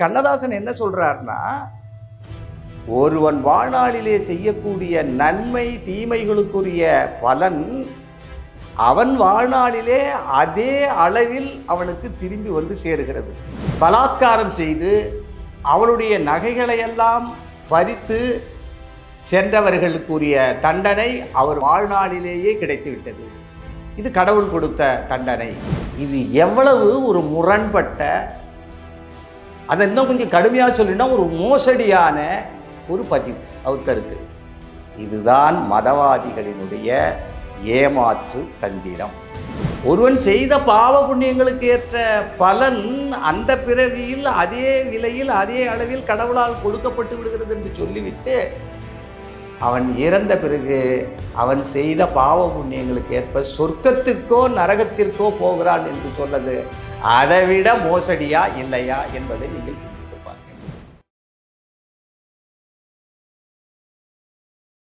கண்ணதாசன் என்ன சொல்றாருன்னா ஒருவன் வாழ்நாளிலே செய்யக்கூடிய நன்மை தீமைகளுக்குரிய பலன் அவன் வாழ்நாளிலே அதே அளவில் அவனுக்கு திரும்பி வந்து சேருகிறது. பலாத்காரம் செய்து அவளுடைய நகைகளை எல்லாம் பறித்து சென்றவர்களுக்குரிய தண்டனை அவர் வாழ்நாளிலேயே கிடைத்துவிட்டது. இது கடவுள் கொடுத்த தண்டனை. இது எவ்வளவு ஒரு முரண்பட்ட அதை இன்னும் கொஞ்சம் கடுமையாக சொல்லினா ஒரு மோசடியான ஒரு பதிவு அவர் கருத்து. இதுதான் மதவாதிகளினுடைய ஏமாற்று தந்திரம். ஒருவன் செய்த பாவ புண்ணியங்களுக்கு ஏற்ற பலன் அந்த பிறவியில் அதே விலையில் அதே அளவில் கடவுளால் கொடுக்கப்பட்டு விடுகிறது என்று சொல்லிவிட்டு அவன் இறந்த பிறகு அவன் செய்த பாவ புண்ணியங்களுக்கு ஏற்ப சொர்க்கத்துக்கோ நரகத்திற்கோ போகிறான் என்று சொன்னது அதைவிட மோசடியா இல்லையா என்பதை நீங்கள்